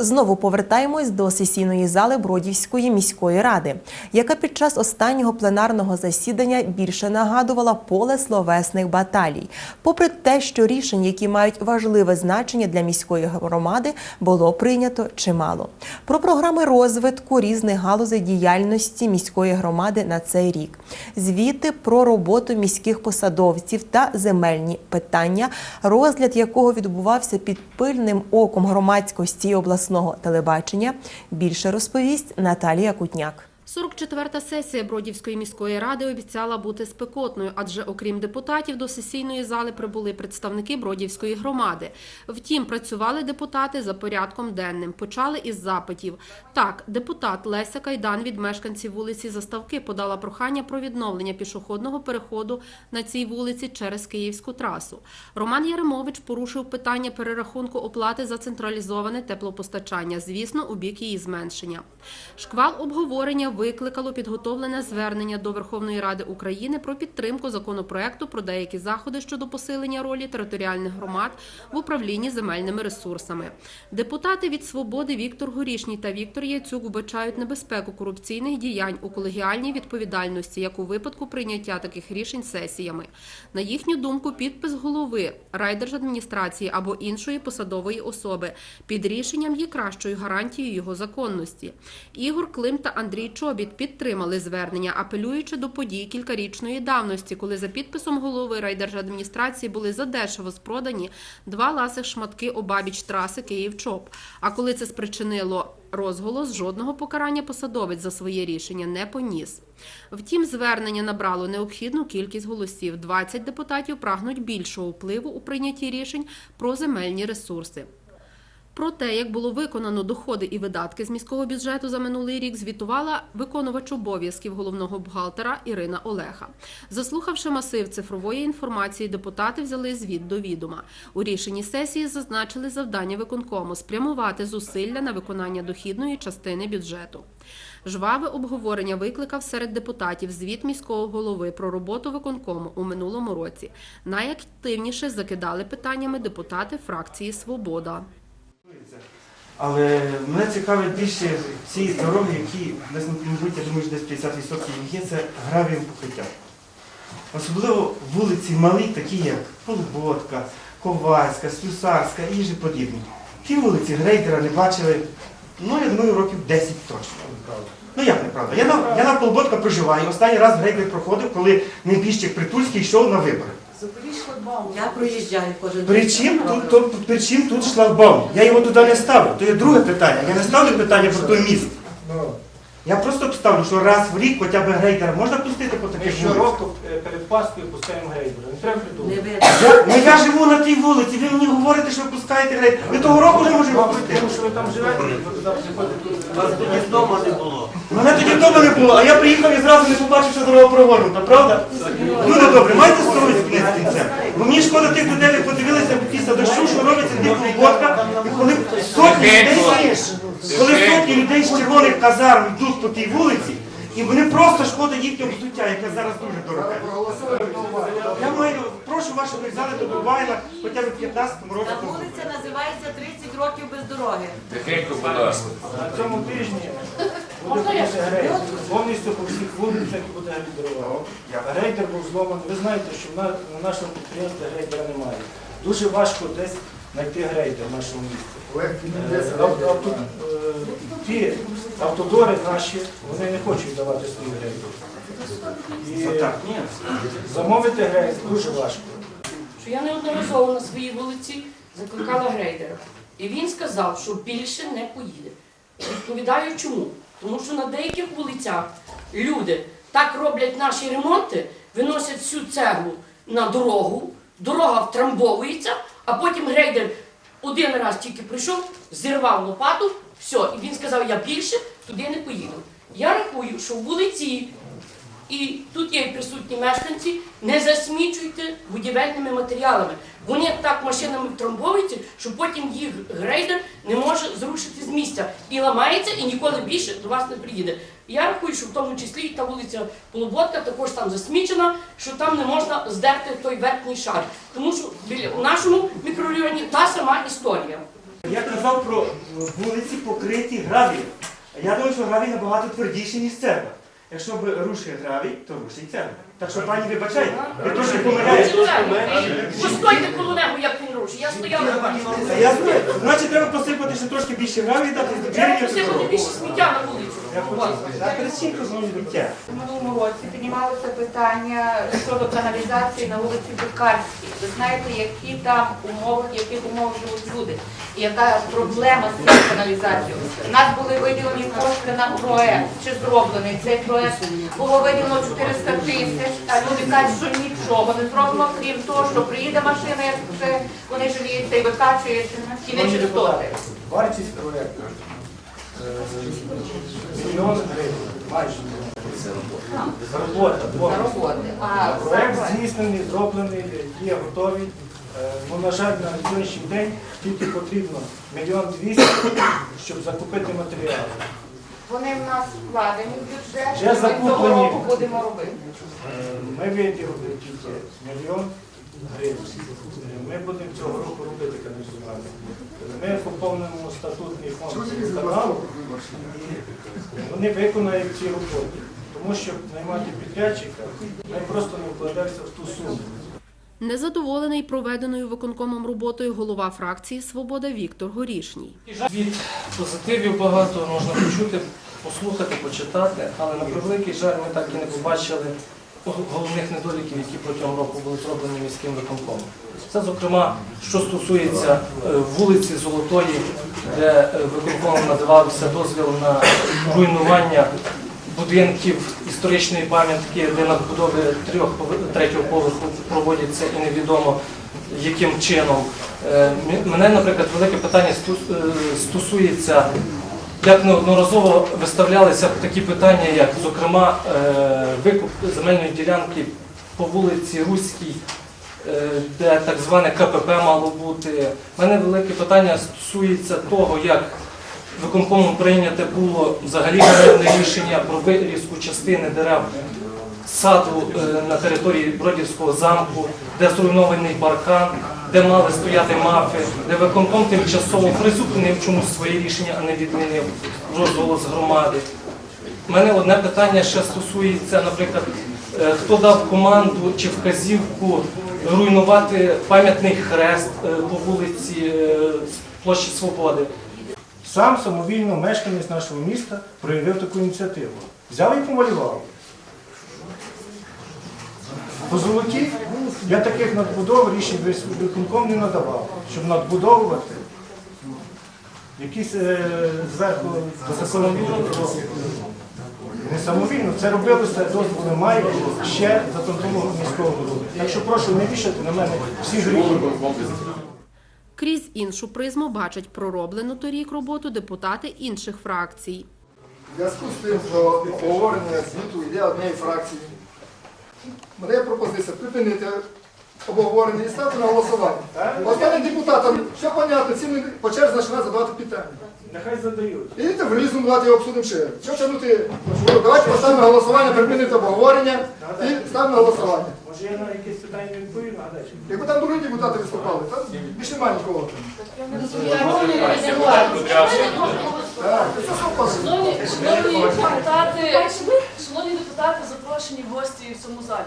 Знову повертаємось до сесійної зали Бродівської міської ради, яка під час останнього пленарного засідання більше нагадувала поле словесних баталій. Попри те, що рішень, які мають важливе значення для міської громади, було прийнято чимало. Про програми розвитку різних галузей діяльності міської громади на цей рік, звіти про роботу міських посадовців та земельні питання, розгляд якого відбувався під пильним оком громадськості і обласного телебачення. Більше розповість Наталія Кутняк. 44-та сесія Бродівської міської ради обіцяла бути спекотною, адже окрім депутатів до сесійної зали прибули представники Бродівської громади. Втім, працювали депутати за порядком денним. Почали із запитів. Так, депутат Леся Кайдан від мешканців вулиці Заставки подала прохання про відновлення пішохідного переходу на цій вулиці через Київську трасу. Роман Яремович порушив питання перерахунку оплати за централізоване теплопостачання, звісно, у бік її зменшення. Шквал обговорення викликало підготовлене звернення до Верховної Ради України про підтримку законопроекту про деякі заходи щодо посилення ролі територіальних громад в управлінні земельними ресурсами. Депутати від свободи Віктор Горішній та Віктор Яцюк вбачають небезпеку корупційних діянь у колегіальній відповідальності, як у випадку прийняття таких рішень сесіями. На їхню думку, підпис голови райдержадміністрації або іншої посадової особи під рішенням є кращою гарантією його законності. Ігор Клим та Андрій Чобіт підтримали звернення, апелюючи до подій кількарічної давності, коли за підписом голови райдержадміністрації були задешево спродані два ласих шматки обабіч траси Київ-Чоп. А коли це спричинило розголос, жодного покарання посадовець за своє рішення не поніс. Втім, звернення набрало необхідну кількість голосів. 20 депутатів прагнуть більшого впливу у прийнятті рішень про земельні ресурси. Про те, як було виконано доходи і видатки з міського бюджету за минулий рік, звітувала виконувач обов'язків головного бухгалтера Ірина Олеха. Заслухавши масив цифрової інформації, депутати взяли звіт до відома. У рішенні сесії зазначили завдання виконкому спрямувати зусилля на виконання дохідної частини бюджету. Жваве обговорення викликав серед депутатів звіт міського голови про роботу виконкому у минулому році. Найактивніше закидали питаннями депутати фракції Свобода. Але мене цікавить більше ці дороги, які десь, мабуть, я думаю, десь 50% їх є, це гравієм покриття. Особливо вулиці малі, такі як Полуботка, Ковальська, Слюсарська і ж подібні. Ті вулиці грейдера не бачили, ну, я думаю, років 10 точно. Ну як неправда? Я на, я на Полуботка проживаю. Останній раз грейдер проходив, коли найбільший Притульський йшов на вибори. Я проїжджаю кожен Причим тут, то, причим тут шлагбаум? Я його туди не ставлю. То є друге питання. Я не ставлю питання про той міст. Я просто ставлю, що раз в рік хоча б грейдера можна пустити по Ми таких вулицях. щороку е, перед Пасхою пускаємо грейдера. Не треба придумати. Я, ну я живу на тій вулиці, ви мені говорите, що ви пускаєте грейдер. Ви того року вже можемо Мабуть, пустити. тому що ви там живете, ви туди приходите. Вас тоді вдома не було. Мене тоді вдома не було, а я приїхав і зразу не побачив, що дорога прогорнута, правда? Люди добре, майте совість кінець кінцем. Бо мені шкода тих людей, ви подивилися після дощу, що робиться тих роботках, і коли сотні людей, коли сотні людей з червоних казарм йдуть по тій вулиці, і вони просто шкода їхнього взуття, яке зараз дуже дороге. Я маю, прошу вашої зали до Дубайла хоча б в 15-му році. Та вулиця називається 30 років без дороги. Тихенько, будь ласка. На цьому тижні буде повністю грейдер. Повністю по всіх вулицях буде грейдерова. Грейдер був зломаний. Ви знаєте, що на, на нашому підприємстві грейдера немає. Дуже важко десь знайти грейдер в нашому місті. Е, е, Ті автодори наші, вони не хочуть давати свої грейдери. І замовити грейдер дуже важко. що я неодноразово на своїй вулиці закликала грейдера. І він сказав, що більше не поїде. Відповідаю чому? Тому що на деяких вулицях люди так роблять наші ремонти, виносять всю цеглу на дорогу, дорога втрамбовується, а потім грейдер один раз тільки прийшов, зірвав лопату, все, і він сказав, я більше туди не поїду. Я рахую, що вулиці і тут є присутні мешканці, не засмічуйте будівельними матеріалами. Вони так машинами втрамбовуються, що потім їх грейдер не може зрушити з місця і ламається, і ніколи більше до вас не приїде. Я рахую, що в тому числі і та вулиця Полуботка також там засмічена, що там не можна здерти той верхній шар. Тому що біля у нашому мікрорайоні та сама історія. Я казав про вулиці покриті гравієм. Я думаю, що гравій набагато твердіший, ніж цегла. Якщо б рушує гравій, то рушить цегла. Так що пані вибачайте, ви точно помиляєте. Постойте коло нього, як він рушить. Я стояла. А Я знаю. Значить, треба посипати ще трошки більше гравій, дати Треба посипати більше сміття на вулицю. Я хочу. А перед чим знову життя? У минулому році піднімалося питання щодо каналізації на вулиці Бикарській. Ви знаєте, які там умови, в яких умовах живуть люди, і яка проблема з цією каналізацією. У нас були виділені кошти на проект, чи зроблений цей проект. Було виділено 400 тисяч, а люди кажуть, що нічого не зроблено, крім того, що приїде машина, як це вони жаліються і викачують ті нечистоти. вартість проєкту е, мільйон гривень, майже. Робота, На повністю. роботи. А Проєкт саме- здійснений, зроблений, є готовий. Е, Ну, на жаль, на сьогоднішній день тільки потрібно мільйон двісті, щоб закупити матеріали. Вони в нас вкладені в бюджет, Вже і ми цього закуплені. року будемо робити. Е, Ми виділили тільки мільйон гривень. Е, Ми будемо цього року робити каналізування. Ми поповнимо статутний фонд каналу і вони виконають ці роботи. Тому що наймати підрядчика, ми просто не вкладаємося в ту суму. Незадоволений проведеною виконкомом роботою голова фракції Свобода Віктор Горішній. Від позитивів багато можна почути, послухати, почитати, але на превеликий жаль ми так і не побачили головних недоліків, які протягом року були зроблені міським виконкомом. Це, зокрема, що стосується е, вулиці Золотої, де е, виконкомом надавався дозвіл на руйнування будинків історичної пам'ятки, де надбудови трьох третього поверху проводяться і невідомо яким чином. Е, Мене, наприклад, велике питання е, стосується, як неодноразово виставлялися такі питання, як, зокрема, е, викуп земельної ділянки по вулиці Руській, де так зване КПП мало бути. Мене велике питання стосується того, як виконкомом прийняте було взагалі ганебне рішення про вирізку частини дерев саду е, на території Бродівського замку, де зруйнований паркан, де мали стояти мафи, де виконком тимчасово призупинив чомусь своє рішення, а не відмінив розголос громади. У мене одне питання ще стосується, наприклад, е, хто дав команду чи вказівку руйнувати пам'ятний хрест е, по вулиці площі Свободи. Сам самовільно мешканець нашого міста проявив таку ініціативу. Взяв і помалював. По золоті я таких надбудов рішень виконком не надавав, щоб надбудовувати якісь е, зверху законовільно. Не самовільно, це робилося дозволи має ще за тодового міського голови. Так що прошу не вішати на мене всі гріхи. Крізь іншу призму бачать пророблену торік роботу депутати інших фракцій. Зв'язку з тим, що обговорення звіту йде однієї фракції, мене є пропозиція припинити обговорення і ставити на голосування. Останнім депутатам, все понятно, ці ми по черзі починають задавати питання. Нехай задають. Ідіть в різному давайте його обсудимо ще. Що тягнути? Давайте поставимо на голосування, припинити обговорення і ставимо на голосування. Може я на якесь питання не відповім, нагадайте. Якби там другі депутати виступали, там більше немає нікого. Так, це. Шановні, шановні депутати, шановні депутати, запрошені гості в цьому залі.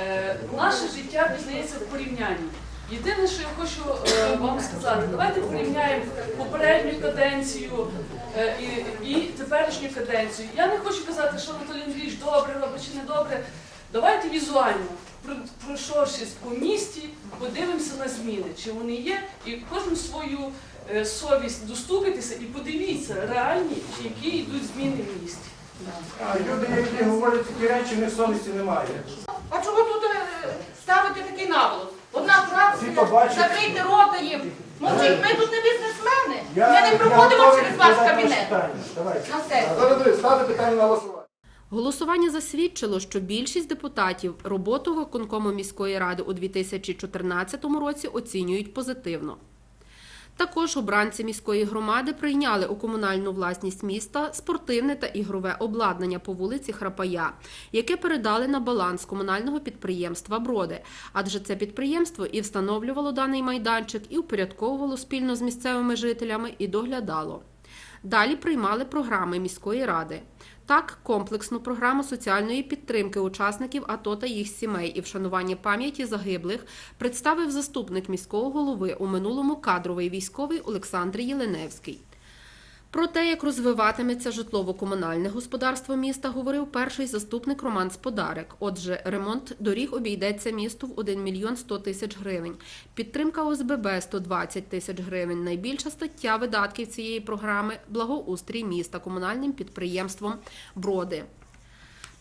Е, наше життя пізнається в порівнянні. Єдине, що я хочу е, вам сказати, давайте порівняємо попередню каденцію е, і, і теперішню каденцію. Я не хочу казати, що Анатолій Андрійович добре робить чи не добре. Давайте візуально, пройшовшись по місті, подивимося на зміни, чи вони є, і кожну свою е, совість достукайтеся і подивіться реальні, чи які йдуть зміни в місті. А люди, які говорять такі речі, в совісті немає. А чого тут е, ставити такий наголос? Одна фракція, закрийте рота їм. Мовчіть, ми тут не бізнесмени. Я- Ми не проходимо через ваш кабінет. питання. Давайте. На все. Зараз ставте питання на голосування. Голосування засвідчило, що більшість депутатів роботу виконкому міської ради у 2014 році оцінюють позитивно. Також обранці міської громади прийняли у комунальну власність міста спортивне та ігрове обладнання по вулиці Храпая, яке передали на баланс комунального підприємства Броди, адже це підприємство і встановлювало даний майданчик, і упорядковувало спільно з місцевими жителями і доглядало. Далі приймали програми міської ради. Так, комплексну програму соціальної підтримки учасників АТО та їх сімей і вшанування пам'яті загиблих представив заступник міського голови у минулому кадровий військовий Олександр Єленевський. Про те, як розвиватиметься житлово-комунальне господарство міста, говорив перший заступник Роман Сподарик. Отже, ремонт доріг обійдеться місту в 1 мільйон 100 тисяч гривень, підтримка ОСББ 120 тисяч гривень. Найбільша стаття видатків цієї програми благоустрій міста комунальним підприємством Броди.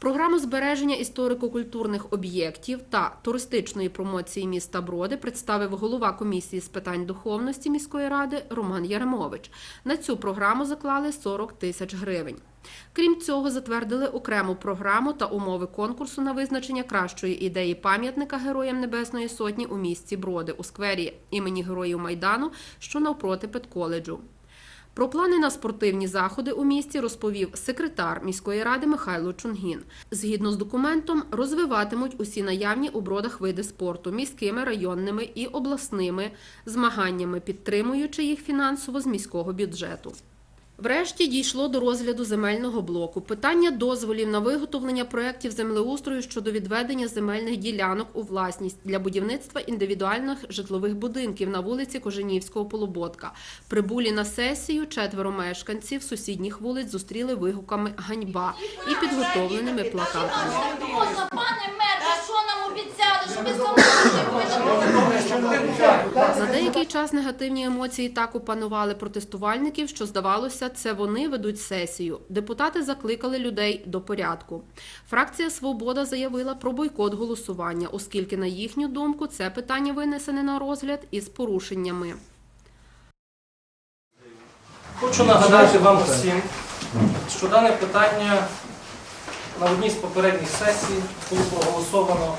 Програму збереження історико-культурних об'єктів та туристичної промоції міста Броди представив голова комісії з питань духовності міської ради Роман Яремович. На цю програму заклали 40 тисяч гривень. Крім цього, затвердили окрему програму та умови конкурсу на визначення кращої ідеї пам'ятника Героям Небесної Сотні у місті Броди у сквері імені Героїв Майдану, що навпроти педколеджу. Про плани на спортивні заходи у місті розповів секретар міської ради Михайло Чунгін. Згідно з документом, розвиватимуть усі наявні у бродах види спорту міськими, районними і обласними змаганнями, підтримуючи їх фінансово з міського бюджету. Врешті дійшло до розгляду земельного блоку. Питання дозволів на виготовлення проєктів землеустрою щодо відведення земельних ділянок у власність для будівництва індивідуальних житлових будинків на вулиці Коженівського полуботка. Прибулі на сесію четверо мешканців сусідніх вулиць зустріли вигуками ганьба і підготовленими плакатами. За деякий час негативні емоції так опанували протестувальників, що здавалося, це вони ведуть сесію. Депутати закликали людей до порядку. Фракція Свобода заявила про бойкот голосування, оскільки, на їхню думку, це питання винесене на розгляд із порушеннями. Хочу нагадати вам усім, що дане питання на одній з попередніх сесій було проголосовано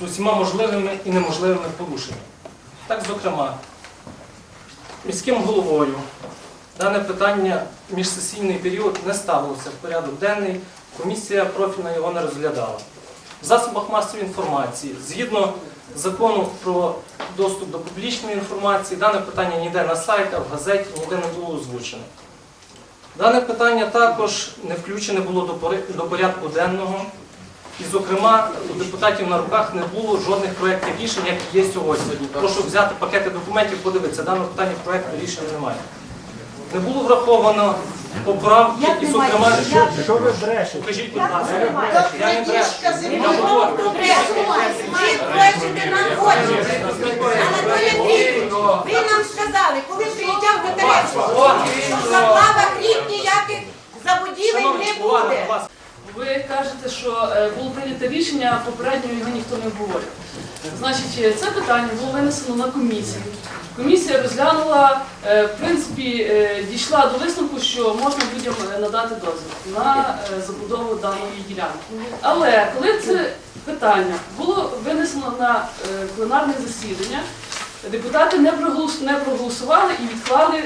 з усіма можливими і неможливими порушеннями. Так, зокрема, міським головою дане питання міжсесійний період не ставилося в порядок денний, комісія профільна його не розглядала. В засобах масової інформації, згідно закону про доступ до публічної інформації, дане питання ніде на сайтах, в газеті ніде не було озвучено. Дане питання також не включене було до порядку денного. І, зокрема, у депутатів на руках не було жодних проєктів рішень, як є сьогодні. Прошу взяти пакети документів, подивитися. Даного питання проєкту рішень немає. Не було враховано поправки, і, зокрема, що, Що ви брешете? покажіть, будь ласка, я не брешу. Я говорю. Ви нам сказали, коли приїжджав до Терецького, що заплава хліб ніяких забудівель не буде. Ви кажете, що е, було прийнято рішення, а попередньо його ніхто не обговорював. Значить, е, це питання було винесено на комісію. Комісія розглянула, е, в принципі, дійшла до висновку, що можна людям надати дозвіл на забудову даної ділянки. Але коли це питання було винесено на пленарне засідання, депутати не проголосували і відклали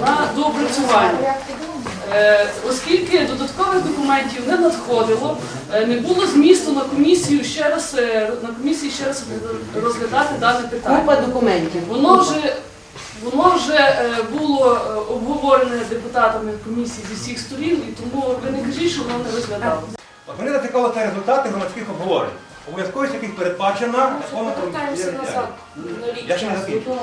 на доопрацювання. Е, Оскільки додаткових документів не надходило, е, не було змісту на комісію ще раз е, на комісії ще раз розглядати дане питання. Купа документів. Воно вже воно вже було обговорене депутатами комісії зі всіх сторін, і тому ви не кажіть, що воно не розглядалося. От мене зацікавили результати громадських обговорень, обов'язковість яких передбачена законом про місцеві на рік Я ще не закінчу.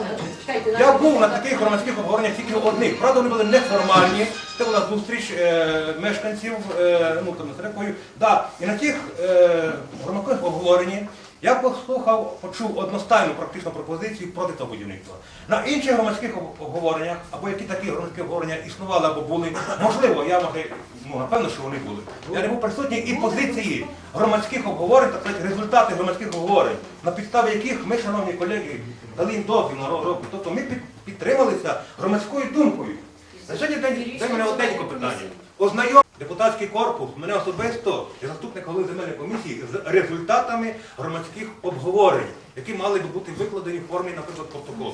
Я був на таких громадських обговореннях тільки одних. Правда, вони були неформальні. Це була зустріч е, мешканців, е, ну там з рекою. Да. І на тих е, громадських обговоренні я послухав, почув одностайну практичну пропозицію проти того будівництва. На інших громадських обговореннях, або які такі громадські обговорення існували або були, можливо, я може, ну напевно, що вони були. Я не був присутній і позиції громадських обговорень, так сказати, результати громадських обговорень, на підставі яких ми, шановні колеги, дали їм дозвіл на роботу. Тобто ми підтрималися громадською думкою. На сьогодні це мене одненько питання. Депутатський корпус, мене особисто, і заступник голови земельної комісії, з результатами громадських обговорень, які мали б бути викладені в формі, наприклад, протоколу.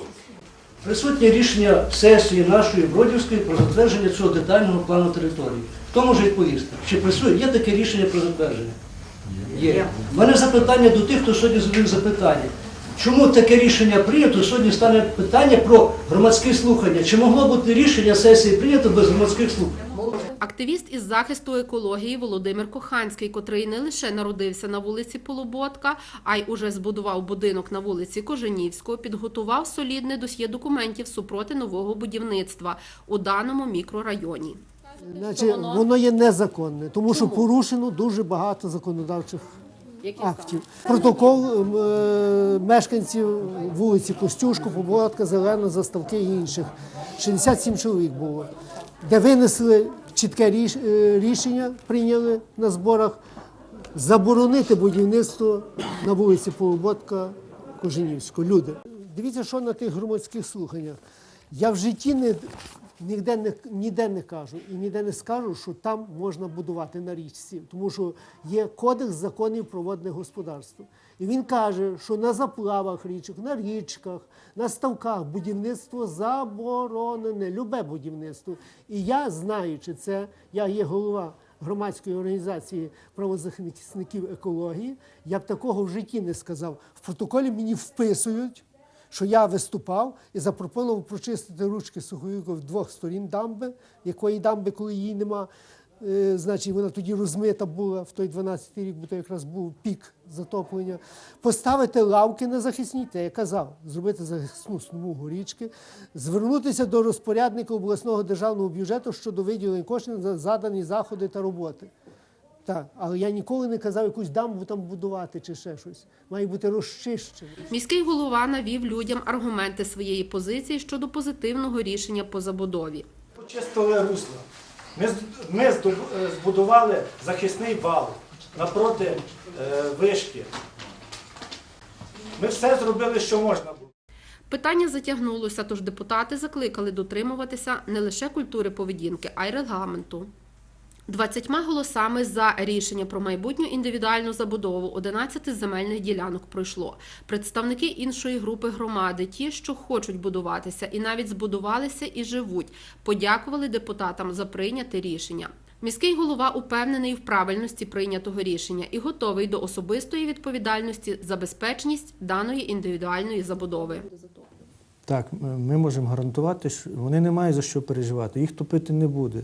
Присутнє рішення сесії нашої Бродівської про затвердження цього детального плану території. Хто може відповісти? Чи присутнє? Є таке рішення про затвердження? Є. У мене запитання до тих, хто сьогодні задав запитання. Чому таке рішення прийнято? Сьогодні стане питання про громадські слухання. Чи могло бути рішення сесії прийнято без громадських слухань? Активіст із захисту екології Володимир Коханський, котрий не лише народився на вулиці Полуботка, а й уже збудував будинок на вулиці Коженівського, підготував солідне досьє документів супроти нового будівництва у даному мікрорайоні. Значить, воно є незаконне, тому що порушено дуже багато законодавчих актів. Протокол е, мешканців вулиці Костюшко, Побородка, Зелена, Заставки і інших. 67 чоловік було, де винесли чітке е, рішення, прийняли на зборах заборонити будівництво на вулиці Полуботка Коженівського. Люди. Дивіться, що на тих громадських слуханнях. Я в житті не, ніде, не, ніде не кажу і ніде не скажу, що там можна будувати на річці, тому що є кодекс законів про водне господарство. І він каже, що на заплавах річок, на річках, на ставках будівництво заборонене, любе будівництво. І я, знаючи це, я є голова громадської організації правозахисників екології, я б такого в житті не сказав. В протоколі мені вписують, що я виступав і запропонував прочистити ручки суховіків двох сторін дамби, якої дамби, коли її нема. Е, Значить, вона тоді розмита була в той 12-й рік, бо то якраз був пік затоплення. Поставити лавки на захисній, те я казав, зробити захисну смугу річки, звернутися до розпорядника обласного державного бюджету щодо виділення коштів за задані заходи та роботи. Так, але я ніколи не казав якусь дамбу там будувати чи ще щось. Має бути розчищено. Міський голова навів людям аргументи своєї позиції щодо позитивного рішення по забудові. Почистили русло. Ми, ми е, збудували захисний вал напроти е, вишки. Ми все зробили, що можна було. Питання затягнулося, тож депутати закликали дотримуватися не лише культури поведінки, а й регламенту. 20 голосами за рішення про майбутню індивідуальну забудову 11 земельних ділянок пройшло. Представники іншої групи громади, ті, що хочуть будуватися і навіть збудувалися і живуть, подякували депутатам за прийняте рішення. Міський голова упевнений в правильності прийнятого рішення і готовий до особистої відповідальності за безпечність даної індивідуальної забудови. Так, ми можемо гарантувати, що вони не мають за що переживати. Їх топити не буде.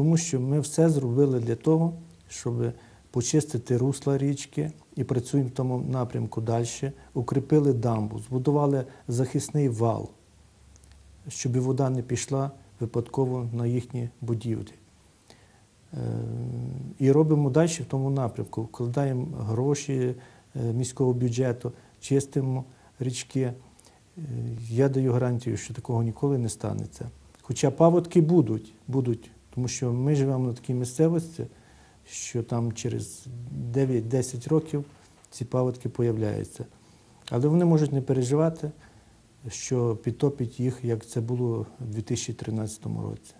Тому що ми все зробили для того, щоб почистити русла річки і працюємо в тому напрямку далі. Укріпили дамбу, збудували захисний вал, щоб вода не пішла випадково на їхні будівлі. Е, І робимо далі в тому напрямку. Вкладаємо гроші е, міського бюджету, чистимо річки. Е, Я даю гарантію, що такого ніколи не станеться. Хоча паводки будуть, будуть, тому що ми живемо на такій місцевості, що там через 9-10 років ці паводки появляються. Але вони можуть не переживати, що підтопить їх, як це було у 2013 році.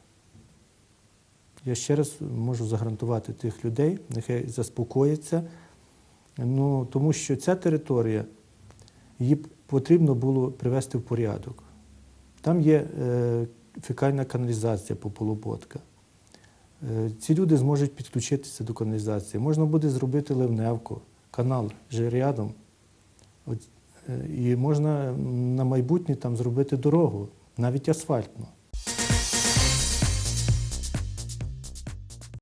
Я ще раз можу загарантувати тих людей, нехай заспокояться, ну, тому що ця територія, її потрібно було привести в порядок. Там є е, фекальна каналізація по полуботка. Е, ці люди зможуть підключитися до каналізації. Можна буде зробити ливневку, канал вже рядом. От, е, і можна на майбутнє там зробити дорогу, навіть асфальтну.